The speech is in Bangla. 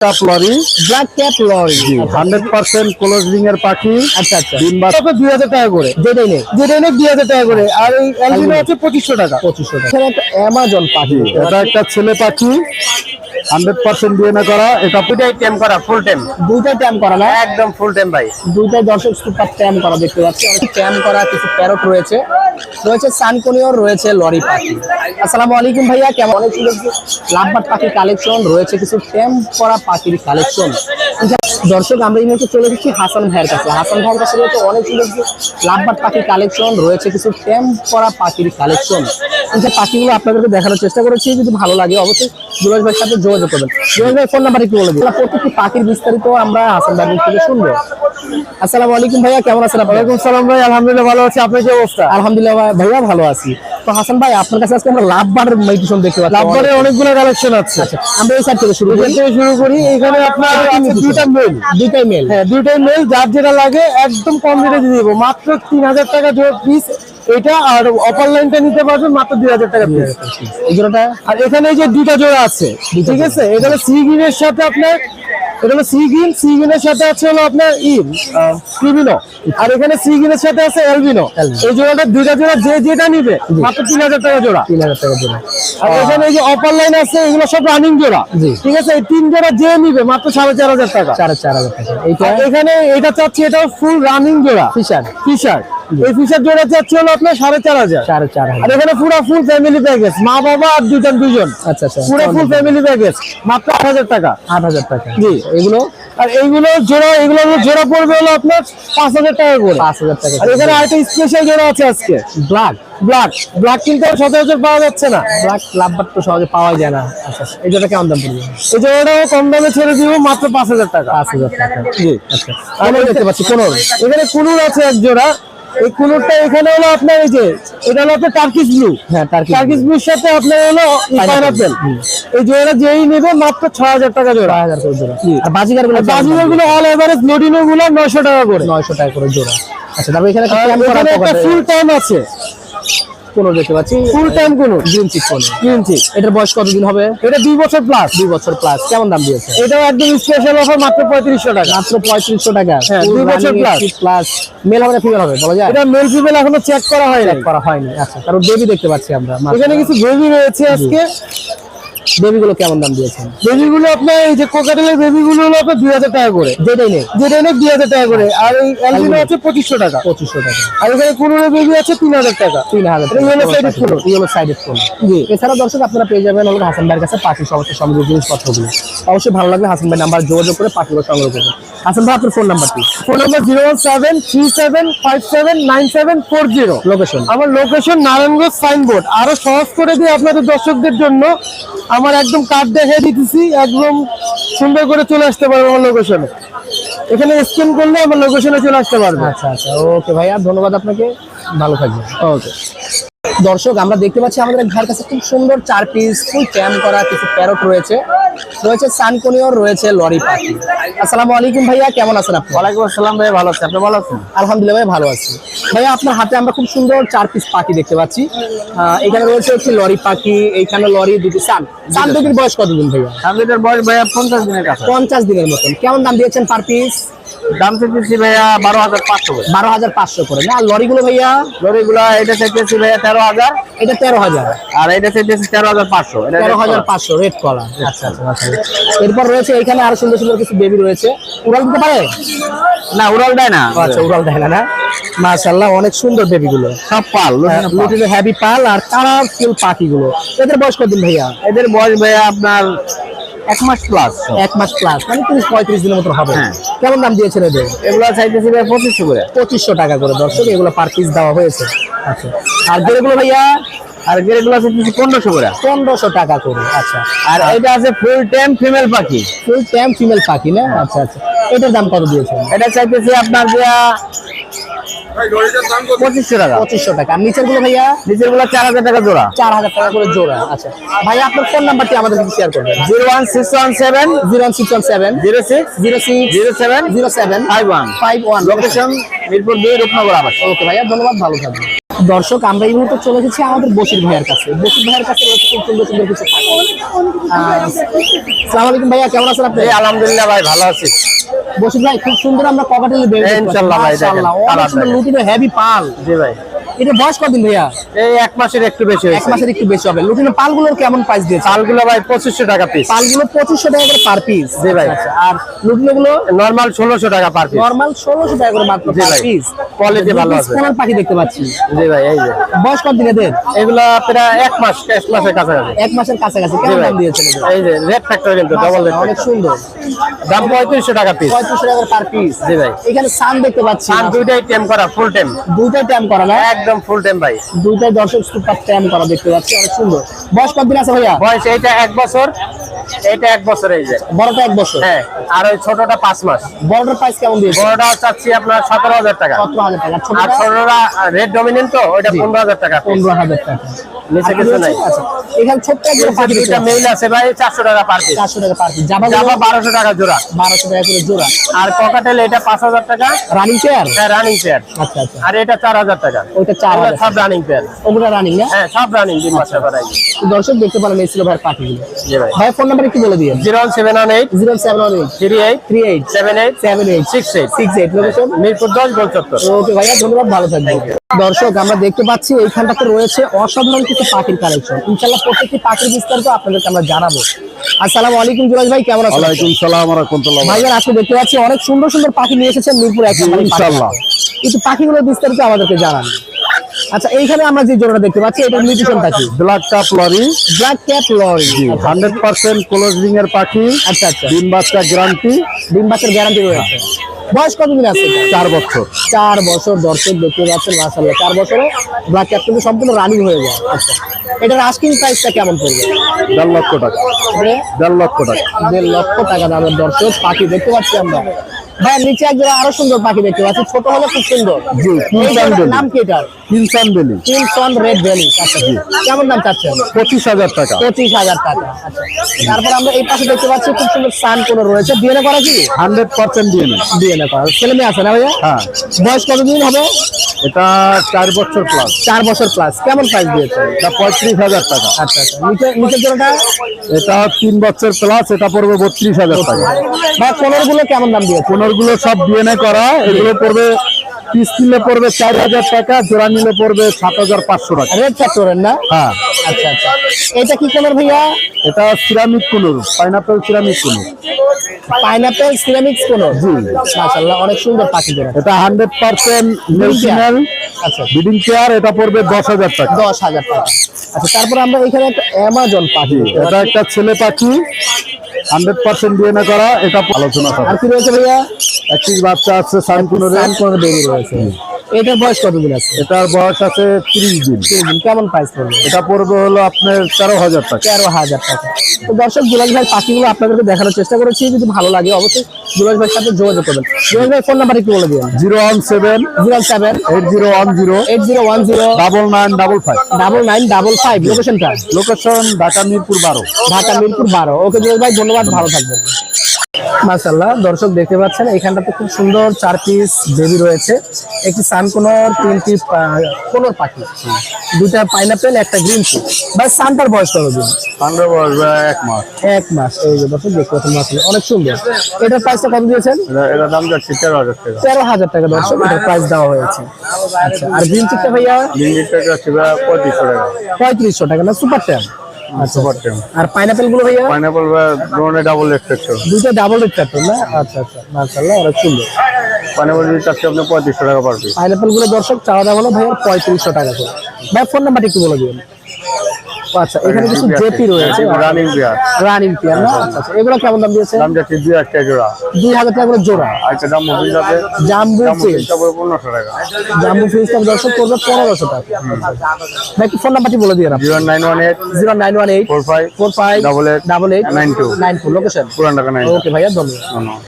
Lory black cap lory hundred percent closing এর পাখি। আচ্ছা আচ্ছা। ডিম বাচ্চা দুই হাজার টাকা করে। যেটাই নেই। যেটা এনে দুই হাজার টাকা করে। আর এই অ্যালবিনো হচ্ছে পঁচিশশো টাকা। পঁচিশশো টাকা। একটা অ্যামাজন পাখি। এটা একটা ছেলে পাখি। হান্ড্রেড পার্সেন্ট করা এটা দুইটাই টেম করা ফুল টেম দুইটা ট্যাম করা না? একদম ফুল ভাই। দর্শক সুপার ট্যাম করা দেখতে পাচ্ছি। ট্যাম করা কিছু প্যারট রয়েছে। রয়েছে রয়েছে লরি পাখি। আসসালামু আলাইকুম ভাইয়া কেমন অনেক সুন্দর লাভবাট পাখির কালেকশন রয়েছে কিছু ট্যাম করা পাখির কালেকশন দর্শক আমরা এই মুহূর্তে চলে এসেছি হাসান ভাইয়ের কাছে। হাসান ভাইয়ের কাছে রয়েছে অনেক সুন্দর লাভবাট পাখির কালেকশন রয়েছে কিছু ট্যাম করা পাখির কালেকশন যে পাখিগুলো আপনাদেরকে দেখানোর চেষ্টা করেছি। যদি ভালো লাগে অবশ্যই জুয়েল ভাইয়ের সাথে যোগাযোগ করবেন। জুয়েল ভাই ফোন নাম্বার একটু বলে দিন। প্রত্যেকটি পাখির বিস্তারিত আমরা হাসান ভাইয়ের থেকে শুনব। আসসালামু আলাইকুম ভাইয়া কেমন আছেন ওয়ালাইকুম সালাম ভাই আলহামদুলিল্লাহ ভালো আছি। আপনার কি অবস্থা? আলহামদুলিল্লাহ ভাইয়া ভালো আছি। তো হাসান ভাই আপনার কাছে আজকে আমরা লাভ বারের মেডিটেশন দেখতে পাচ্ছি। লাভবারের অনেকগুলো কালেকশন আছে। আচ্ছা আমরা এই সাইড থেকে শুরু করি। থেকে শুরু করি। এখানে আপনার আছে দুইটা মেল দুইটাই মেল হ্যাঁ দুইটাই মেল যার যেটা লাগে একদম কম রেটে দিয়ে দেবো। মাত্র তিন হাজার টাকা পিস এটা আর অপার লাইনটা নিতে পারবেন মাত্র দুই হাজার টাকা এই জোড়াটা? আর এখানে এই যে দুইটা জোড়া আছে ঠিক আছে? এটা হলো সি গ্রিনের সাথে আপনার এটা হলো সি গ্রিন সি গ্রিনের সাথে আছে হলো আপনার ই ক্রিমিনো আর এখানে সি গ্রিনের সাথে আছে এলবিনো এই জোড়াটা দুইটা জোড়া যে যেটা নিবে মাত্র তিন হাজার টাকা জোড়া। তিন হাজার টাকা জোড়া। আর এখানে এই যে অপার লাইন আছে এগুলো সব রানিং জোড়া। ঠিক আছে? এই তিন জোড়া যে নিবে মাত্র সাড়ে চার হাজার টাকা। চার চার হাজার টাকা। এখানে এটা চাচ্ছি এটা ফুল রানিং জোড়া। ফিশার ফিশার এই ফিশার জোড়া চাচ্ছি হলো আপনার সাড়ে চার হাজার। চার চার আর হাজার এখানে পুরো ফুল ফ্যামিলি প্যাকেজ মা বাবা আর দুজন দুজন আচ্ছা আচ্ছা। পুরো ফুল ফ্যামিলি প্যাকেজ মাত্র আট হাজার টাকা। আট হাজার টাকা। জি এগুলো। আর এইগুলো জোড়া এগুলো জোড়া পড়বে হলো আপনার পাঁচ হাজার টাকা করে। পাঁচ হাজার টাকা আর এখানে আরেকটা স্পেশাল জোড়া আছে আজকে। ব্ল্যাক ব্ল্যাক ব্ল্যাক কিন্তু আর সচরাচর পাওয়া যাচ্ছে না। ব্ল্যাক লাভ বাট তো সহজে পাওয়া যায় না। আচ্ছা আচ্ছা। এই জোড়া কেমন দাম পড়বে? এই জোড়াটাও কম দামে ছেড়ে দিব মাত্র পাঁচ হাজার টাকা। পাঁচ হাজার টাকা। জি। আচ্ছা। আর দেখতে পাচ্ছি কোনো এখানে কুনুর আছে এক জোড়া। এই কুনুরটা এখানে হলো আপনার এই যে এটা হলো আপনার টার্কিশ ব্লু হ্যাঁ টার্কি টার্কিশ ব্লুর সাথে আপনার হলো পাইনাপেল এই জোড়া যেই নেবে মাত্র ছয় হাজার টাকা জোড়া। হাজার করে জোড়া। আর বাজিগারগুলো বাজিগুলো গুলো অল এভারেজ লোডিনো গুলো নয়শো টাকা করে। নয়শো টাকা করে জোড়া। আচ্ছা তারপরে এখানে একটা ফুল টাইম আছে। কোনো দেখতে পাচ্ছি ফুল টাইম কুনুর গ্রিন চিক কোনো গ্রিন চিক এটার বয়স কতদিন হবে? এটা দুই বছর প্লাস দুই বছর প্লাস কেমন দাম দিয়েছে? এটা একদম স্পেশাল অফার মাত্র পঁয়ত্রিশশো টাকা। মাত্র পঁয়ত্রিশশো টাকা। হ্যাঁ, দুই বছর প্লাস প্লাস মেল হবে ফিমেল হবে বলা যায়? এটা মেল ফিমেল এখনও চেক করা হয় চেক করা হয়নি। আচ্ছা কারণ বেবি দেখতে পাচ্ছি আমরা এখানে কিছু বেবি রয়েছে আজকে। বেবি গুলো কেমন দাম দিয়েছেন? বেবি গুলো আপনার এই যে কোকাটেলের বেবিগুলো হলো আপনার দুই হাজার টাকা করে। যেটাই নেই। যেটাই নেই দুই হাজার টাকা করে। আর এই অ্যালবিনো আছে পঁচিশশো টাকা। পঁচিশশো টাকা। আর এখানে বেবি আছে তিন হাজার টাকা। তিন হাজার yellow sided full. Yellow sided full. জি। এছাড়া দর্শক আপনারা পেয়ে যাবেন আমাদের হাসান ভাইয়ের কাছে পাখি সমস্ত সামগ্রিক জিনিসপত্রগুলো। অবশ্যই ভালো লাগলে হাসান ভাই নাম্বার যোগাযোগ করে পাখিগুলো সংগ্রহ করবেন। হাসান ভাই আপনার ফোন নাম্বারটি phone number zero one seven three seven five seven nine seven four zero location আমার লোকেশন নারায়ণগঞ্জ সাইনবোর্ড আরও সহজ করে দিয়ে আপনাদের দর্শকদের জন্য। আমার একদম কার্ড দেখে দিতেছি একদম সুন্দর করে চলে আসতে পারব আমার লোকেশনে এখানে স্ক্যান করলে আমার লোকেশনে চলে আসতে পারবে। আচ্ছা আচ্ছা ওকে ভাইয়া ধন্যবাদ আপনাকে। ভালো থাকবেন। ওকে দর্শক আমরা দেখতে পাচ্ছি আমাদের ঘর কাছে খুব সুন্দর চার পিস ফুল ক্যাম্প করা কিছু প্যারট রয়েছে। রয়েছে সানকোনিয়র রয়েছে লরি পাখি। আসসালামু আলাইকুম ভাইয়া কেমন আছেন আপনি? ওয়ালাইকুম আসসালাম ভাই ভালো আছি। আপনি ভালো আছেন? আলহামদুলিল্লাহ ভাই ভালো আছি। ভাইয়া আপনার হাতে আমরা খুব সুন্দর চার পিস পাখি দেখতে পাচ্ছি। এখানে রয়েছে একটি লরি পাখি এইখানে লরি দুটি সান। সান দুটির বয়স কতদিন ভাইয়া? সামনের বয়স ভাইয়া পঞ্চাশ দিনের কাছে। পঞ্চাশ দিনের মতন। কেমন দাম দিয়েছেন পার পিস দাম চাইতেছি ভাইয়া বারো হাজার পাঁচশো করে। বারো হাজার পাঁচশো করে। না লরিগুলো ভাইয়া? লরিগুলা এটা চাইতেছি ভাইয়া তেরো হাজার। এটা তেরো হাজার। আর এটা চাইতেছি তেরো হাজার পাঁচশো। এটা তেরো হাজার পাঁচশো রেড কলা আচ্ছা আচ্ছা আচ্ছা। এরপর রয়েছে এখানে আরও সুন্দর সুন্দর কিছু বেবি রয়েছে। উড়াল দিতে পারে? না উড়াল দেয় না। আচ্ছা উড়াল দেয় না না? মাশাআল্লাহ অনেক সুন্দর বেবি গুলো। সব পাল লুটিনো হ্যাভি পাল। আর কালারফুল এদের বয়স কতদিন ভাইয়া? এদের বয়স ভাইয়া আপনার এক মাস প্লাস এক মাস প্লাস মানে তিরিশ পঁয়ত্রিশ দিনের মতো হবে। হ্যাঁ। কেমন দাম দিয়েছেন এদের? এগুলা চাইতেছি ভাই পঁচিশশো করে। পঁচিশশো টাকা করে দর্শক এগুলো পার পিস দেওয়া হয়েছে। আচ্ছা। আর যেগুলো ভাইয়া আর গেরেগুলা পনেরোশো করে। পনেরোশো টাকা করে আচ্ছা। আর এটা আছে ফুল টাইম ফিমেল পাখি। ফুল ট্যাম ফিমেল পাখি না? আচ্ছা আচ্ছা। এটার দাম কত দিয়েছেন? এটা চাইতেছি আপনার দিয়া পঁচিশশো টাকা। পঁচিশশো টাকা। নিচেরগুলো ভাইয়া? নিচেরগুলা চার হাজার টাকা জোড়া। চার হাজার টাকা করে জোড়া আচ্ছা। ভাইয়া আপনার ফোন নাম্বারটি আমাদের সাথে শেয়ার করবেন। Zero one six one seven zero one six one seven zero six zero six zero seven zero seven five one. Five one. Location Mirpur দুই রূপনগর আবাস। ওকে ভাইয়া ধন্যবাদ ভালো থাকবেন। দর্শক আমরা এই মুহূর্তে চলে এসেছি আমাদের বসির ভাইয়ের কাছে। বসির ভাইয়ের কাছে খুব সুন্দর সুন্দর কিছু সালাম আলাইকুম ভাইয়া কেমন আছেন আপনি? আলহামদুলিল্লাহ ভাই ভালো আছি। বসির ভাই খুব সুন্দর আমরা এই ইনশাআল্লাহ ভাই, দেখেন, সুন্দর লুটিনো হেভি পাল। জি ভাই। এটা বয়স কদিন ভাইয়া? এই এক মাসের একটু বেশি এক মাসের একটু বেশি হবে। লুটিনো পালগুলোর কেমন প্রাইস দিয়েছে? চালগুলো ভাই পঁচিশশো টাকা পিস পালগুলো পঁচিশশো টাকা করে পার পিস জি ভাই। আর লুটিনো গুলো নর্মাল ষোলোশো টাকা পার পিস নর্মাল ষোলোশো টাকা করে মাত্র জি পার ভাই। পিস Quality ভালো আছে। কোনার পাখি দেখতে পাচ্ছি। জি ভাই এই যে। বয়স কত দিনে দেন এগুলা প্রায় এক মাস এক মাসের কাছাকাছি। এক মাসের কাছাকাছি। কেমন দাম দিয়েছেন এই যে রেড ফ্যাক্টর কিন্তু ডবল রেড অনেক সুন্দর। দাম পঁয়ত্রিশশো টাকা পিস পঁয়ত্রিশশো টাকা পার পিস জি ভাই। এখানে সান দেখতে পাচ্ছি আর দুইটাই টেম করা ফুল টেম দুইটাই ট্যাম করা না? একদম ফুল টাইম ভাই। দুইটাই দর্শক সুপার টাইম করা দেখতে পাচ্ছি অনেক সুন্দর। বয়স কত দিন আছে ভাইয়া? বয়স এইটা এক বছর এইটা এক বছর এই যে। বড়টা এক বছর? হ্যাঁ আর ওই ছোটটা পাঁচ মাস। বড়টার প্রাইস কেমন দিয়ে বড়টা চাচ্ছি আপনার সতেরো হাজার টাকা। সতেরো হাজার টাকা। আর ছোটটা? রেড ডমিনেন্ট তো ওইটা পনেরো হাজার টাকা। পনেরো হাজার টাকা। নিচে কিছু নাই। আচ্ছা এখানে ছোট্ট পাখি দুইটা মেইল আছে ভাই চারশো টাকা পার পিস চারশো টাকা পার পিস জামা জামা বারোশো টাকা জোড়া। বারোশো টাকা করে জোড়া। আর ককাটেল এটা পাঁচ হাজার টাকা। রানিং চেয়ার রানিং পেয়ার আচ্ছা আচ্ছা। আর এটা চার হাজার টাকা। ওইটা চার সব রানিং পেয়ার ওগুলো রানিং না? হ্যাঁ সব রানিং তিন মাসে করাই দর্শক দেখতে পারেন এই ছিল ভাইয়ের পাখিগুলো জি ভাই। ভাই ফোন নাম্বার একটু বলে দিয়ে zero one seven one eight zero seven one eight three eight three eight seven eight seven eight six eight six eight location Mirpur দশ গোল চত্বর। ওকে ভাইয়া ধন্যবাদ ভালো থাকবেন। দর্শক আমরা দেখতে পাচ্ছি এইখানটাতে রয়েছে অসাধারণ কিছু পাখির কালেকশন ইনশাল্লাহ প্রত্যেকটি পাখির বিস্তারিত আপনাদেরকে আমরা জানাব। আসসালামু আলাইকুম জুরাজ ভাই কেমন আছেন? ওয়ালাইকুম সালাম রহমতুল্লাহ ভাইয়া আজকে দেখতে পাচ্ছি অনেক সুন্দর সুন্দর পাখি নিয়ে এসেছেন মিরপুর এক ইনশাআল্লাহ। কিন্তু পাখিগুলোর বিস্তারিত আমাদেরকে জানান। আচ্ছা এইখানে আমরা যে জোড়াটা দেখতে পাচ্ছি এটার মিউটেশনটা কি? Black cap lory black cap lory hundred percent closing এর পাখি। আচ্ছা আচ্ছা। ডিম বাচ্চা গ্যারান্টি ডিম বাচ্চার গ্যারান্টি রয়েছে। বয়স কতদিন আছে? চার বছর। চার বছর দর্শক দেখতে পাচ্ছেন মাসাল্লাহ চার বছরে ব্ল্যাক ক্যাপ কিন্তু সম্পূর্ণ রানিং হয়ে যায়। আচ্ছা। এটার আস্কিং প্রাইসটা কেমন পড়বে? দেড় লক্ষ টাকা। দেড় লক্ষ টাকা। দেড় লক্ষ টাকা দামের দর্শক পাখি দেখতে পাচ্ছি আমরা। ভাই নিচে একজন আরও সুন্দর পাখি দেখতে পাচ্ছি। ছোট হলে খুব সুন্দর। জি, বেলি। নাম কি এটার বেলি রেড ভ্যালি। আচ্ছা জি। কেমন দাম চাচ্ছেন? পঁচিশ হাজার টাকা। পঁচিশ হাজার টাকা। আচ্ছা তারপর আমরা এই পাশে দেখতে পাচ্ছি খুব সুন্দর সান কোনো রয়েছে। ডিএনএ করা কি? হান্ড্রেড পার্সেন্ট ডিএনএ ডিএনএ করা। ছেলে মেয়ে আছে না ভাইয়া? হ্যাঁ। বয়স কতদিন হবে? এটা চার বছর প্লাস চার বছর প্লাস কেমন প্রাইস দিয়েছে? এটা পঁয়ত্রিশ হাজার টাকা। আচ্ছা আচ্ছা। নিচে জোড়াটা? এটা তিন বছর প্লাস এটা পড়বে বত্রিশ হাজার টাকা। বা পনেরো কেমন দাম দিয়েছে? পনেরগুলো সব ডিএনএ করা এগুলো পড়বে পিস নিলে পড়বে চার হাজার টাকা জোড়া নিলে পড়বে সাত হাজার পাঁচশো টাকা। রেড ফ্যাক্টরের না? হ্যাঁ। আচ্ছা আচ্ছা। এটা কি কোনোর ভাইয়া? এটা ceramic conure pineapple ceramic conure. Pineapple ceramics কোন জি। মাশাআল্লাহ অনেক সুন্দর পাখি জোড়া। এটা হান্ড্রেড পার্সেন্ট মেলফিমেল আচ্ছা। বিডিং চেয়ার এটা পড়বে দশ হাজার টাকা। দশ হাজার টাকা। আচ্ছা তারপর আমরা এখানে একটা অ্যামাজন পাখি এটা একটা ছেলে পাখি। হান্ড্রেড পার্সেন্ট ডিএনএ করা এটা আলোচনা আর করা কি রয়েছে ভাইয়া? একটি বাচ্চা আছে সানকুনুরের সান কোন বেবি রয়েছে। এটার বয়স কতদিন আছে? এটার বয়স আছে তিরিশ দিন। তিন দিন কেমন প্রাইস পড়বে? এটা পড়বে হলো আপনার তেরো হাজার টাকা। তেরো হাজার টাকা। তো দর্শক জুলাস ভাই পাখিগুলো আপনাদেরকে দেখানোর চেষ্টা করেছি যদি ভালো লাগে অবশ্যই জুলাস ভাইয়ের সাথে যোগাযোগ করবেন। জুলাস ভাই ফোন নাম্বার একটু বলে দিন zero one seven zero seven eight zero one zero eight zero one zero double nine double five. Double nine double five. লোকেশনটা লোকেশন ঢাকা মিরপুর বারো। ঢাকা মিরপুর বারো। ওকে জুয়েল ভাই ধন্যবাদ ভালো থাকবেন। মাশাল্লাহ দর্শক দেখতে পাচ্ছেন এখানটাতে খুব সুন্দর চার পিস বেবি রয়েছে। একটি সানকোনর তিনটি পা- কোনর পাখি। দুটা পাইনাপেল একটা গ্রিন টি বা সানটার বয়স হান্ড্রেড বয়স এক মাস। এক মাস এই যে দর্শক দেখতে পাচ্ছেন মাশাল্লাহ অনেক সুন্দর। এটার প্রাইসটা কত দিয়েছেন? এটা দাম যাচ্ছে তেরো হাজার টাকা। তেরো হাজার টাকা দর্শক এটার প্রাইস দেওয়া হয়েছে। আচ্ছা আর গ্রিন চিকটা ভাইয়া? যাচ্ছে পঁয়ত্রিশশো টাকা। পঁয়ত্রিশশো টাকা না সুপার ট্যাম আচ্ছা সুপার টেম আর পাইনাপেলগুলো ভাইয়া পাইনাপল ডাবল দুটো ডাবল রেড না? আচ্ছা আচ্ছা। অনেক সুন্দর। পাইনাপল যদি চাচ্ছে আপনি পঁয়ত্রিশশো টাকা পাইনাপেলগুলো দর্শক চাওয়া দাম হলো ভাইয়ের পঁয়ত্রিশশো টাকা করে। ভাই ফোন নাম্বারটা একটু বলে দিবেন। আচ্ছা এখানে কিছু জেপি রয়েছে। রানিং বিয়ার রানিং পিয়ার না? আচ্ছা আচ্ছা এগুলো কেমন দাম দিয়েছে? দাম যাচ্ছে দুই একটা জোড়া। দুই হাজার টাকা করে জোড়া। একটা দাম মুভির যাবে জাম্বু দাম ফিস পনেরোশো টাকা। জাম্বু ফিসটা দর্শক করবে পনেরোশো টাকা। ভাই ফোন নাম্বারটি বলে দিয়ে zero nine one eight. Zero nine one eight. Four five. Four five. Double eight double eight. nine two। Nine two. Location পুরান নাইন। ওকে ভাইয়া ধন্যবাদ।